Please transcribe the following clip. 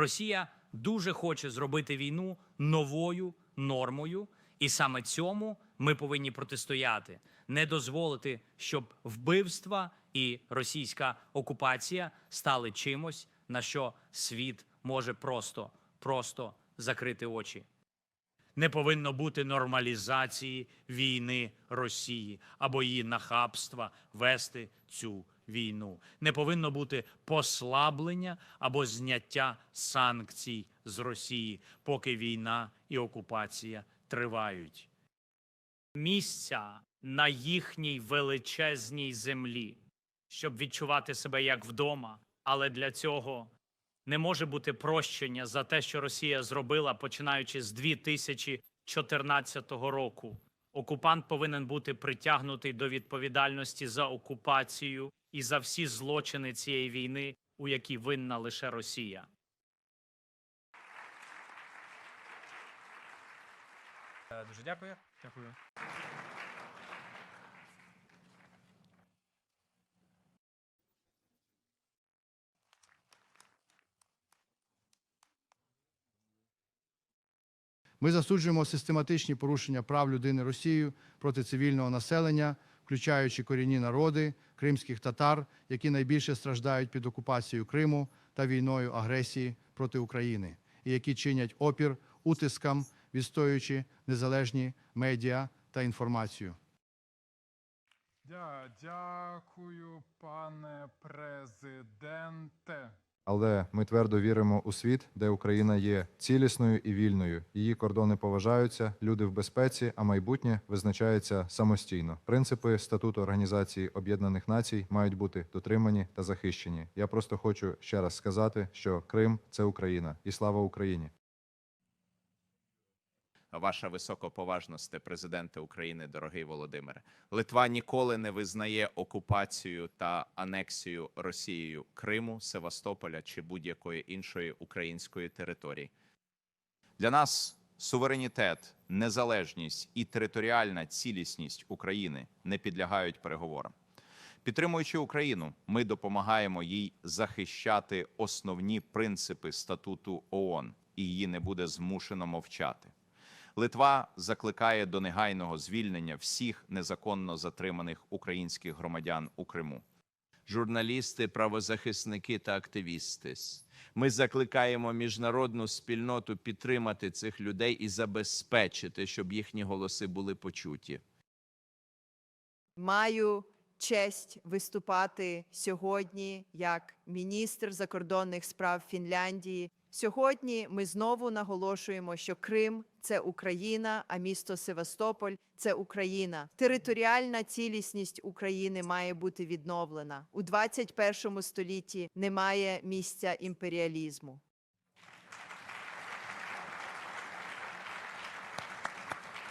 Росія дуже хоче зробити війну новою нормою, і саме цьому ми повинні протистояти, не дозволити, щоб вбивства і російська окупація стали чимось, на що світ може просто, просто закрити очі. Не повинно бути нормалізації війни Росії або її нахабства вести цю війну. Не повинно бути послаблення або зняття санкцій з Росії, поки війна і окупація тривають. Місця на їхній величезній землі, щоб відчувати себе як вдома, але для цього не може бути прощення за те, що Росія зробила, починаючи з 2014 року. Окупант повинен бути притягнутий до відповідальності за окупацію і за всі злочини цієї війни, у якій винна лише Росія. Е, Дуже дякую. Дякую. Ми засуджуємо систематичні порушення прав людини Росією проти цивільного населення, включаючи корінні народи, кримських татар, які найбільше страждають під окупацією Криму та війною агресії проти України, і які чинять опір утискам, відстоюючи незалежні медіа та інформацію. Дя, дякую, пане президенте. Але ми твердо віримо у світ, де Україна є цілісною і вільною. Її кордони поважаються, люди в безпеці, а майбутнє визначається самостійно. Принципи статуту Організації Об'єднаних Націй мають бути дотримані та захищені. Я просто хочу ще раз сказати, що Крим це Україна, і слава Україні. Ваша високоповажносте, президенте України, дорогий Володимире. Литва ніколи не визнає окупацію та анексію Росією Криму, Севастополя чи будь-якої іншої української території. Для нас суверенітет, незалежність і територіальна цілісність України не підлягають переговорам. Підтримуючи Україну, ми допомагаємо їй захищати основні принципи статуту ООН, і її не буде змушено мовчати. Литва закликає до негайного звільнення всіх незаконно затриманих українських громадян у Криму. журналісти, правозахисники та активісти. Ми закликаємо міжнародну спільноту підтримати цих людей і забезпечити, щоб їхні голоси були почуті. Маю честь виступати сьогодні як міністр закордонних справ Фінляндії. Сьогодні ми знову наголошуємо, що Крим це Україна, а місто Севастополь це Україна. Територіальна цілісність України має бути відновлена у 21 столітті. Немає місця імперіалізму.